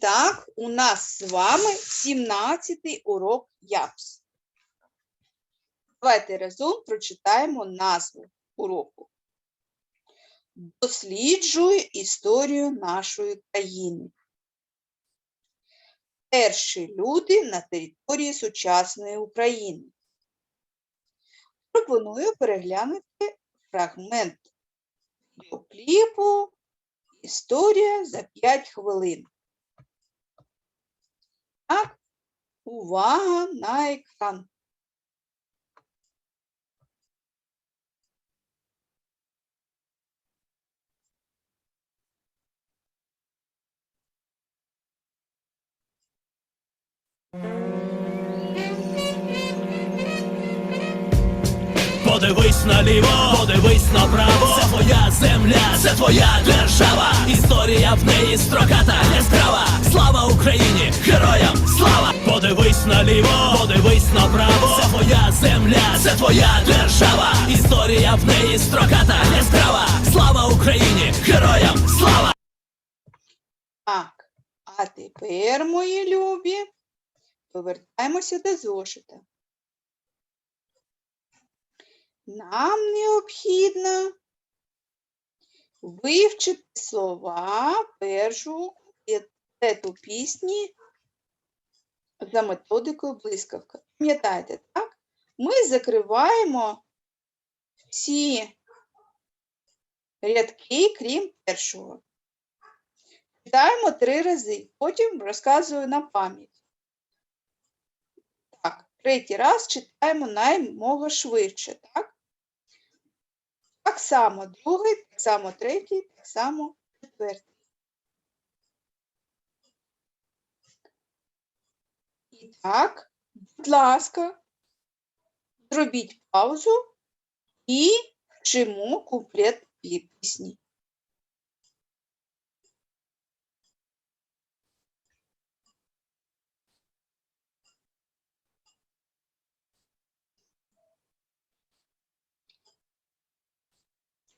Так, у нас з вами 17-й урок ЯПС. Давайте разом прочитаємо назву уроку. Досліджую історію нашої країни. Перші люди на території сучасної України. Пропоную переглянути фрагмент відеокліпу Історія за 5 хвилин. Так, увага на екран. Подивись наліво, подивись направо Це твоя земля, це твоя держава Історія в неї строката, яскрава Слава Україні, героям слава! Подивись наліво, подивись направо Це твоя земля, це твоя держава Історія в неї строката, яскрава Слава Україні, героям слава! Так, а тепер, мої любі, повертаємося до зошита. Нам необхідно вивчити слова першого куплету пісні за методикою блискавка. Пам'ятаєте, так? Ми закриваємо всі рядки, крім першого. Читаємо три рази, потім розказую на пам'ять. Так, третій раз читаємо наймога швидше, так? Так само другий, так само третій, так само четвертий. І так, будь ласка, зробіть паузу і вчимо куплет пі- пісні.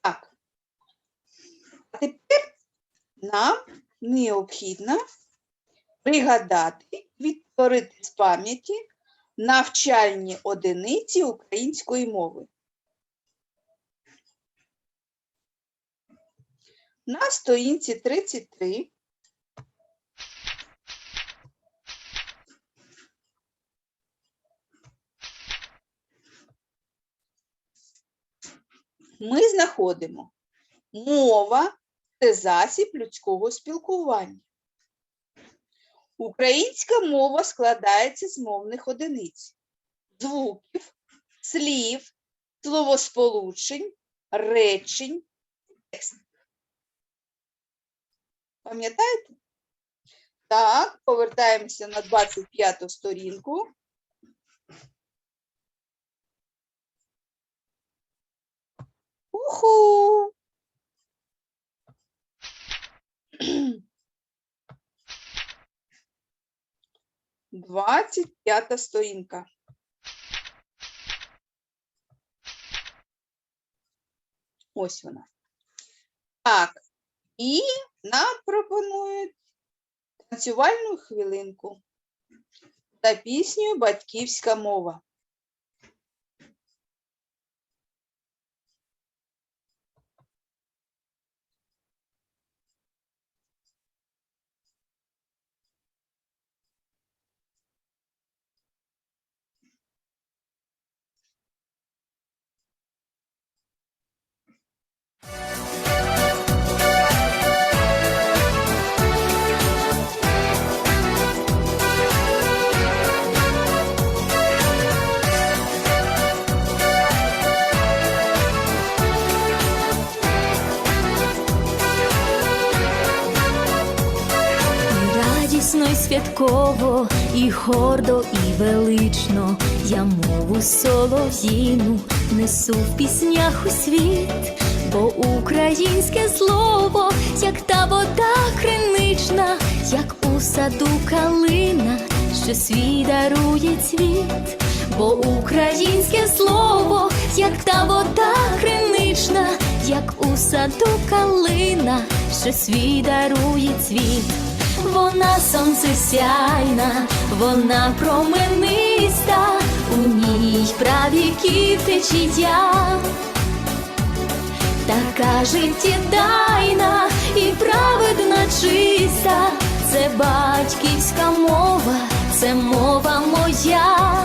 Так. А тепер нам необхідно пригадати, відтворити з пам'яті навчальні одиниці української мови. На сторінці 33 ми знаходимо мова це засіб людського спілкування. Українська мова складається з мовних одиниць, звуків, слів, словосполучень, речень, текстів. Пам'ятаєте? Так, повертаємося на 25 сторінку. Уху! Двадцять п'ята сторінка. Ось вона. Так, і нам пропонують танцювальну хвилинку та пісню Батьківська мова. Солов'їну несу в піснях у світ, бо українське слово, як та вода кринична, як у саду калина, що свій дарує цвіт, бо українське слово, як та вода кринична, як у саду калина, що свій дарує цвіт. вона сонце сяйна, вона промениста, у ній правіків течія. Така життєдайна і праведна чиста, це батьківська мова, це мова моя,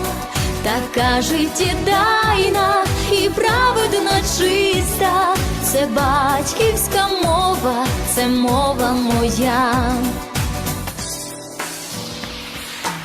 така життєдайна і праведна чиста, це батьківська мова, це мова моя.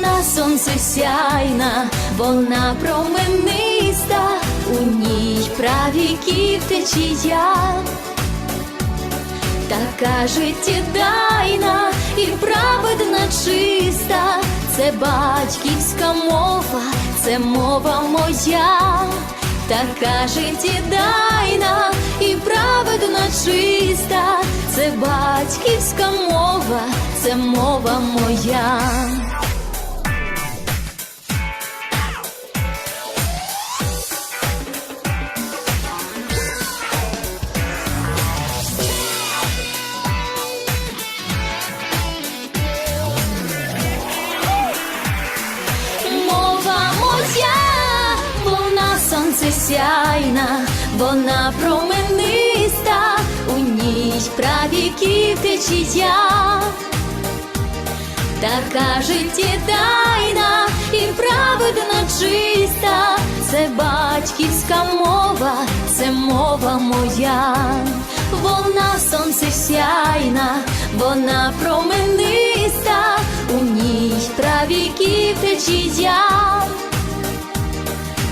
Вона сонце сяйна, вона промениста, у ній правіків течія, така життєдайна і праведна чиста, це батьківська мова, це мова моя, така життєдайна і праведна чиста, це батьківська мова, це мова моя. Сонце сяйна, вона промениста, у ній правіків течія, така життєдайна і праведна чиста, це батьківська мова, це мова моя, вона сонце сяйна, вона промениста, у ній правіків течія,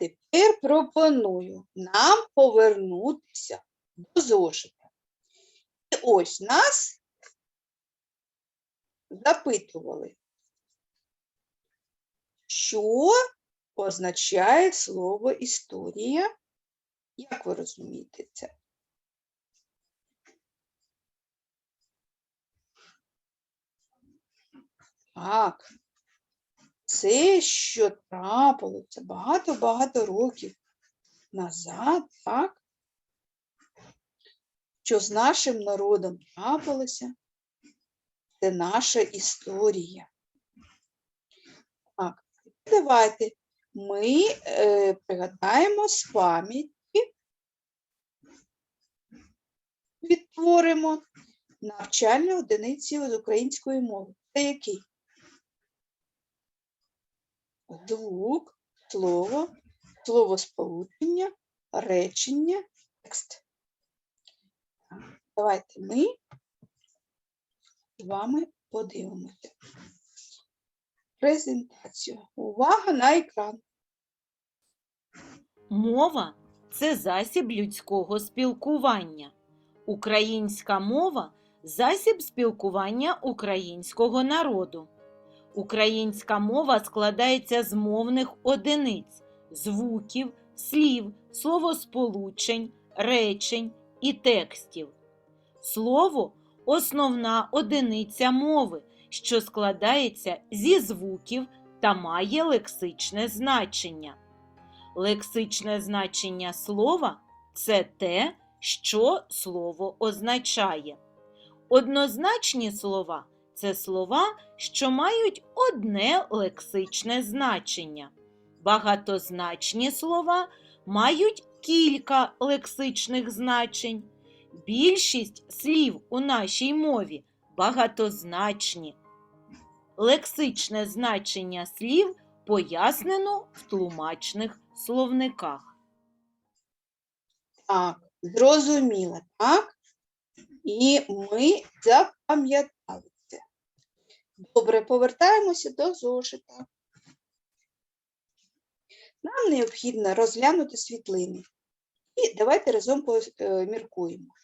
Тепер пропоную нам повернутися до зошита. І ось нас запитували, що означає слово історія? Як ви розумієте це? Так, це, що трапилося багато-багато років назад, так? Що з нашим народом трапилося, це наша історія. Так, давайте ми е, пригадаємо з пам'яті, відтворимо навчальні одиниці з української мови. Це який? Звук, слово, словосполучення, речення, текст. Давайте ми з вами подивимося. Презентацію. Увага на екран. Мова це засіб людського спілкування. Українська мова засіб спілкування українського народу. Українська мова складається з мовних одиниць, звуків, слів, словосполучень, речень і текстів. Слово основна одиниця мови, що складається зі звуків та має лексичне значення. Лексичне значення слова це те, що слово означає. Однозначні слова це слова, що мають одне лексичне значення. Багатозначні слова мають кілька лексичних значень. Більшість слів у нашій мові багатозначні. Лексичне значення слів пояснено в тлумачних словниках. Так, зрозуміло, так? І ми запам'ятали. Добре, повертаємося до зошита. Нам необхідно розглянути світлини. І давайте разом поміркуємо.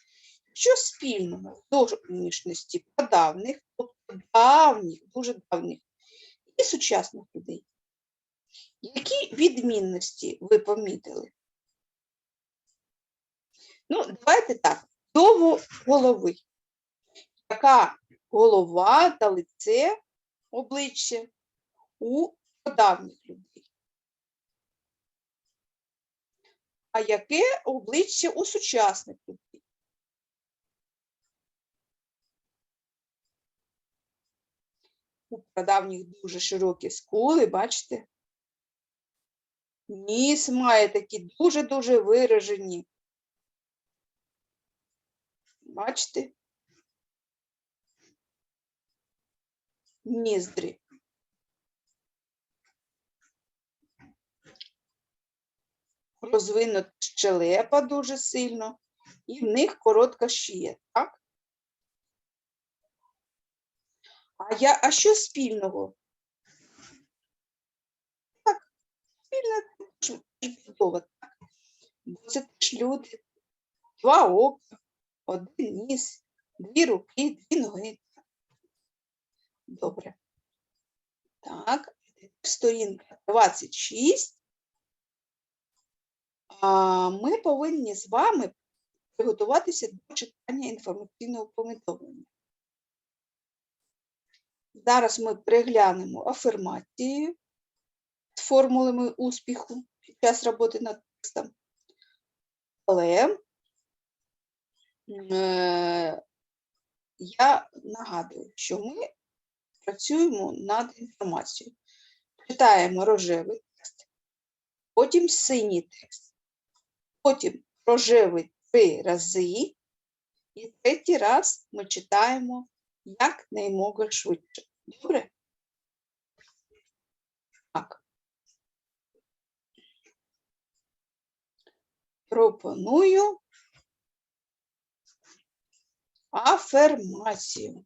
Що спільного зовнішності прадавних, тобто давніх, дуже давніх і сучасних людей? Які відмінності ви помітили? Ну, давайте так. До голови. Яка голова та лице обличчя у давніх людей? А яке обличчя у сучасних людей? У прадавніх дуже широкі скули, бачите? Ніс має такі дуже-дуже виражені. Бачите? Ніздрі. Розвинута щелепа дуже сильно, і в них коротка шия, так? А, я, а що спільного? Так, спільне теж будова, так? Бо це теж люди. Два ока, один ніс, дві руки, дві ноги. Добре. Так, сторінка 26. А ми повинні з вами приготуватися до читання інформаційного повідомлення. Зараз ми переглянемо афірмації з формулами успіху під час роботи над текстом. Але е, я нагадую, що ми працюємо над інформацією. Читаємо рожевий текст, потім синій текст, потім рожевий три рази, і третій раз ми читаємо як наймога швидше. Добре? Так. Пропоную афермацію.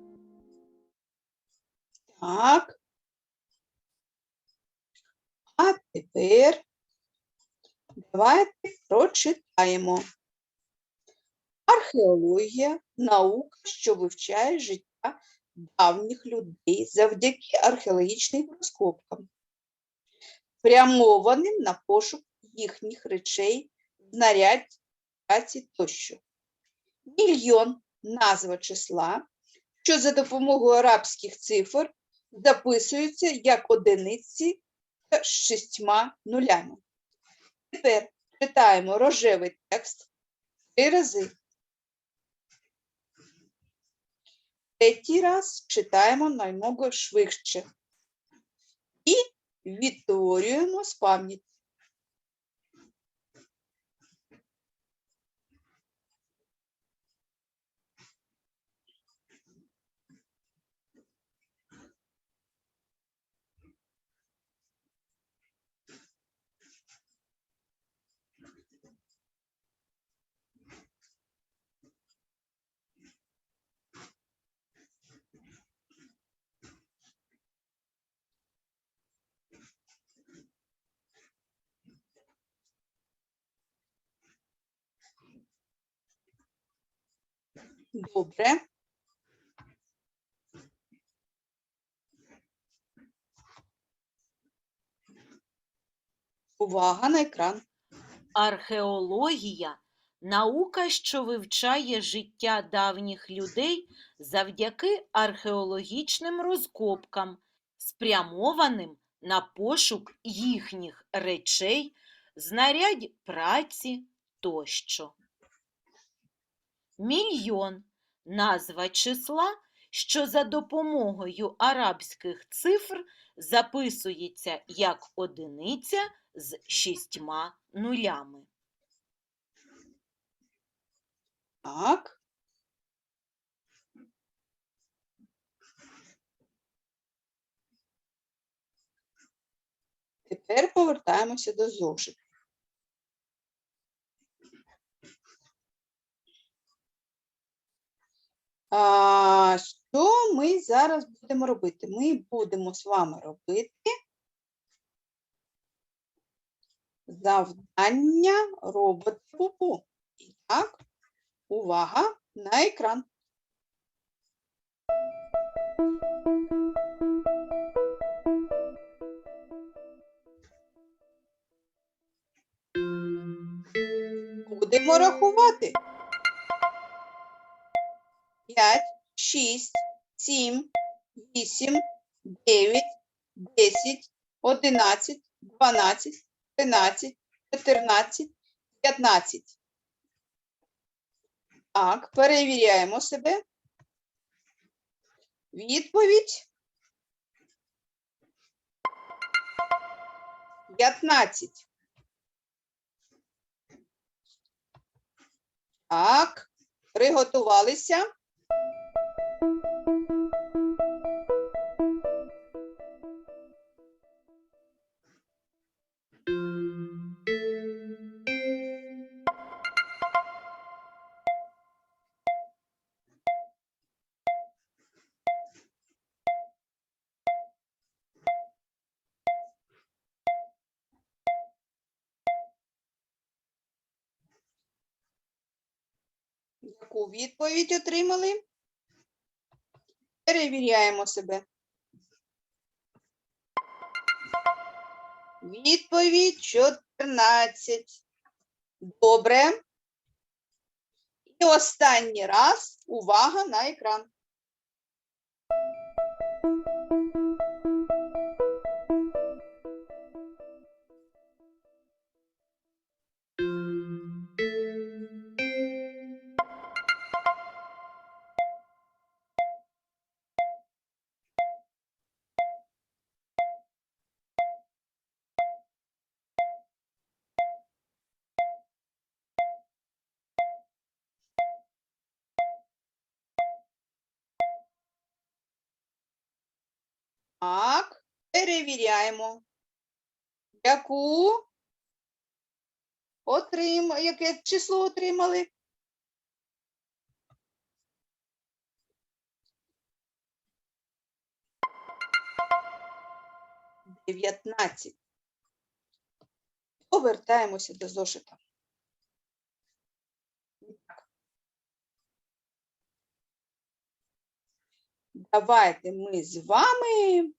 Так. А тепер давайте прочитаємо. Археологія наука, що вивчає життя давніх людей завдяки археологічним розкопкам, спрямованим на пошук їхніх речей, знарядь, праці тощо. Мільйон назва числа, що за допомогою арабських цифр записуються як одиниці з шістьма нулями. Тепер читаємо рожевий текст три рази. Третій раз читаємо наймного швидше і відтворюємо з пам'яті. Добре. Увага на екран. Археологія наука, що вивчає життя давніх людей завдяки археологічним розкопкам, спрямованим на пошук їхніх речей, знарядь праці тощо. Мільйон назва числа, що за допомогою арабських цифр записується як одиниця з шістьма нулями. Так. Тепер повертаємося до зошиту. Що ми зараз будемо робити? Ми будемо з вами робити завдання робота Пупу. І так, увага на екран. Будемо рахувати. 5, 6, 7, 8, 9, 10, 11, 12, 13, 14, 15. Так, перевіряємо себе. Відповідь. 15. Так, приготувалися. Thank you. Відповідь отримали? Перевіряємо себе. Відповідь 14. Добре. І останній раз увага на екран. Перевіряємо. Яку отрим... яке число отримали? Дев'ятнадцять. Повертаємося до зошита. Давайте ми з вами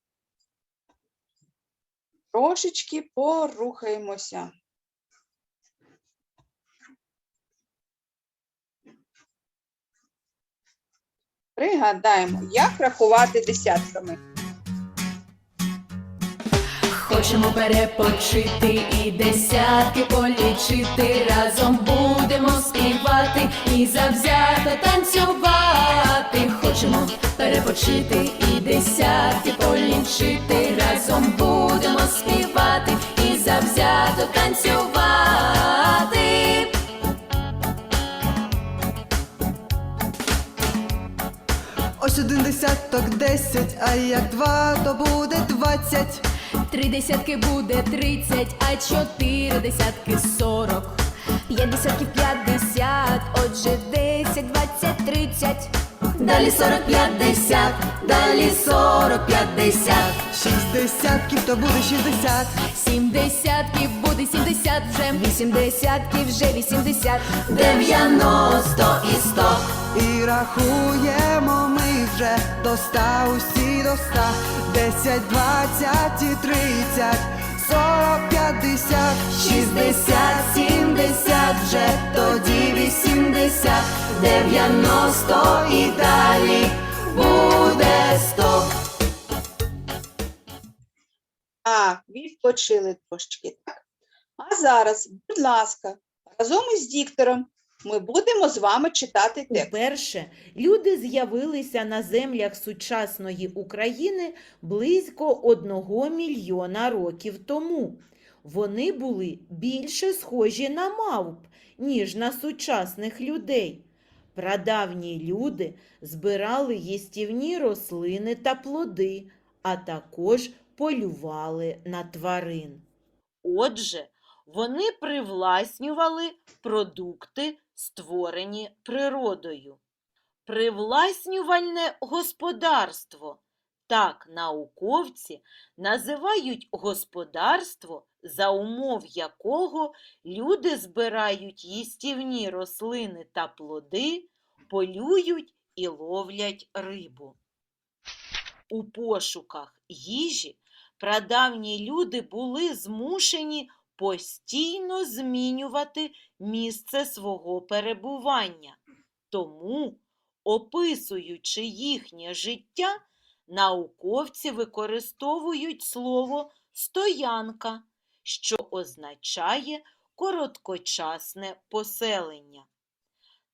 трошечки порухаємося. Пригадаємо, як рахувати десятками. Хочемо перепочити і десятки полічити. Разом будемо співати і завзято танцювати. Хочемо перепочити і десятки полічити. Разом будемо співати і завзято танцювати. Ось один десяток десять, а як два, то буде двадцять. Три десятки буде тридцять, а чотири десятки сорок. П'ять десятків п'ятдесят, отже десять, двадцять, тридцять. Далі сорок п'ятдесят, далі сорок п'ятдесят. Шість десятків, то буде шістдесят. Сім десятків буде сімдесят вже. Вісімдесятки вже вісімдесят. Дев'яносто і сто. І рахуємо ми вже до ста, усі до ста, десять, двадцять і тридцять, сорок, п'ятдесят, Шістдесят, сімдесят вже, тоді вісімдесят, дев'яносто і далі буде сто. Так, відпочили трошечки. Так. А зараз, будь ласка, разом із диктором ми будемо з вами читати текст. Уперше люди з'явилися на землях сучасної України близько одного мільйона років тому. Вони були більше схожі на мавп, ніж на сучасних людей. Прадавні люди збирали їстівні рослини та плоди, а також полювали на тварин. Отже, вони привласнювали продукти, створені природою. Привласнювальне господарство. Так науковці називають господарство, за умов якого люди збирають їстівні рослини та плоди, полюють і ловлять рибу. У пошуках їжі прадавні люди були змушені постійно змінювати місце свого перебування. Тому, описуючи їхнє життя, науковці використовують слово стоянка, що означає короткочасне поселення.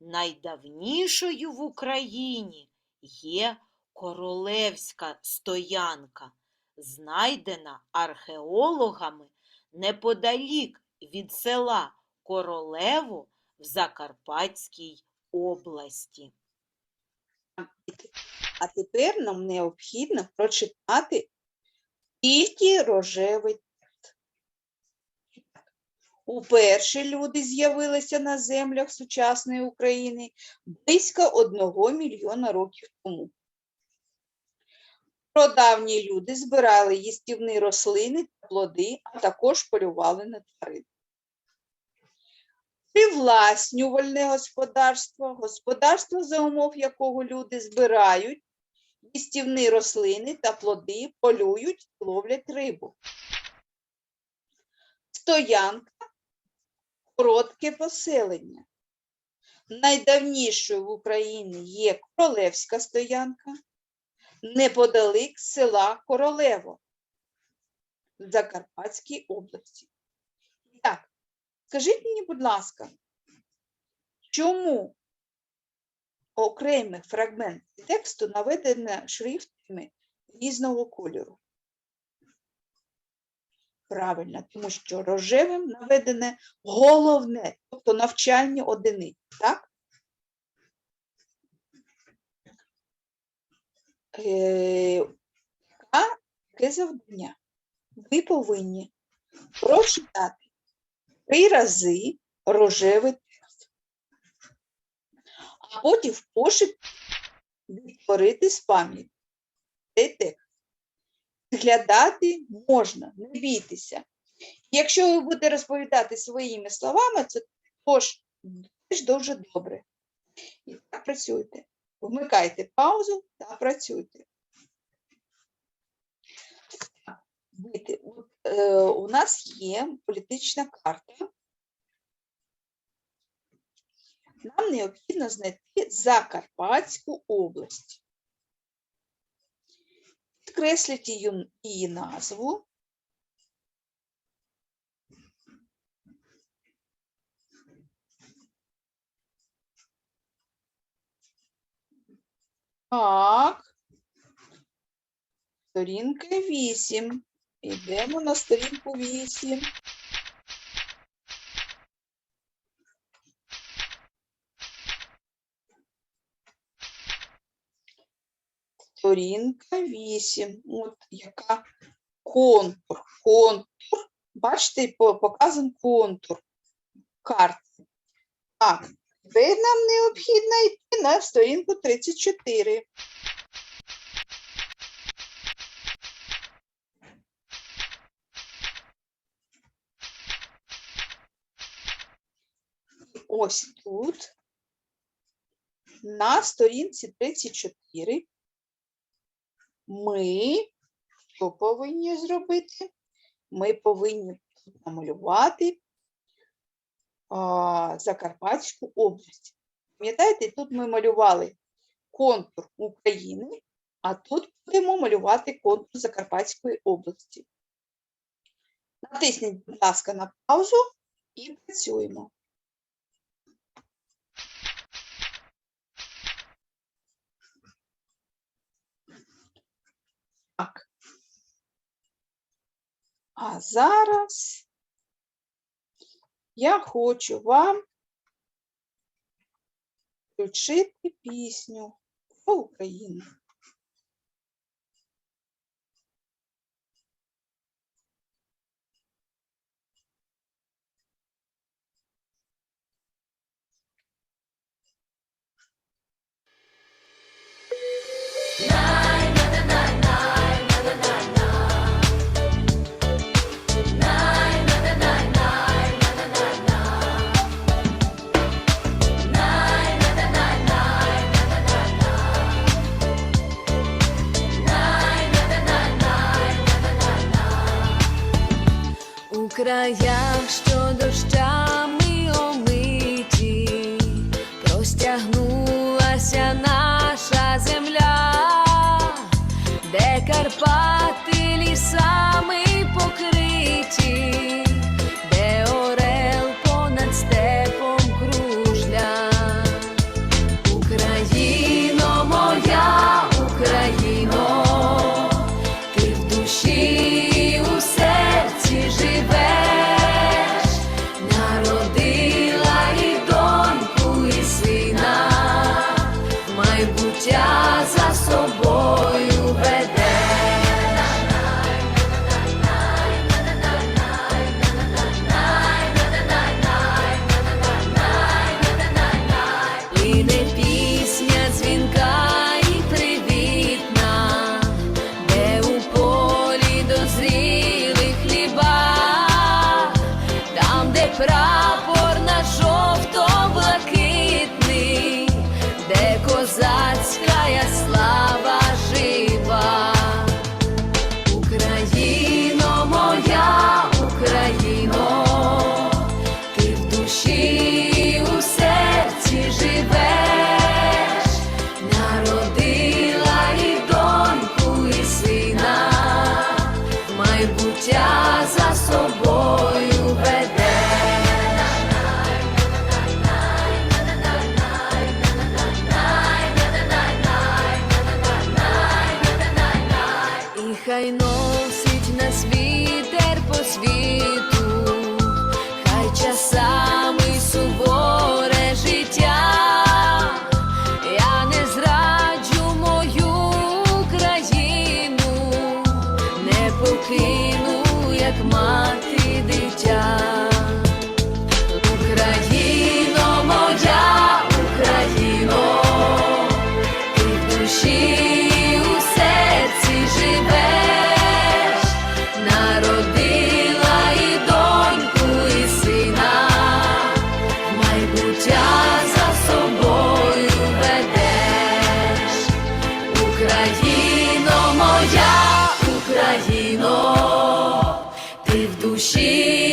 Найдавнішою в Україні є королевська стоянка, знайдена археологами неподалік від села Королево в Закарпатській області. А тепер нам необхідно прочитати тільки рожевий. Уперше люди з'явилися на землях сучасної України близько одного мільйона років тому. Продавні люди збирали їстівні рослини та плоди, а також полювали на тварин. Привласнювальне господарство, господарство, за умов якого люди збирають їстівні рослини та плоди, полюють і ловлять рибу. Стоянка коротке поселення. Найдавнішою в Україні є королевська стоянка, неподалік села Королево в Закарпатській області. Так, скажіть мені, будь ласка, чому окремі фрагменти тексту наведені шрифтами різного кольору? Правильно, тому що рожевим наведене головне, тобто навчальні одиниці, так? Е, Таке завдання. Ви повинні прочитати три рази рожевий текст, а потім в пошук відтворити з пам'яті цей текст. Зглядати можна, не бійтеся. Якщо ви будете розповідати своїми словами, це теж дуже добре. І так працюйте. Вмикайте паузу та працюйте. От, е, у нас є політична карта. Нам необхідно знайти Закарпатську область. Підкресліть її, назву. Так. Сторінка 8. Йдемо на сторінку 8. сторінка 8, от яка контур. Контур. Бачите, показан контур карти. Так, тепер нам необхідно йти на сторінку 34. Ось тут. На сторінці 34 ми що повинні зробити? Ми повинні намалювати а, Закарпатську область. Пам'ятаєте, тут ми малювали контур України, а тут будемо малювати контур Закарпатської області. Натисніть, будь ласка, на паузу і працюємо. А зараз я хочу вам включити пісню про Україну. краях, що доща. душі.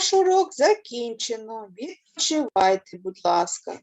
Наш урок закінчено. Відпочивайте, будь ласка.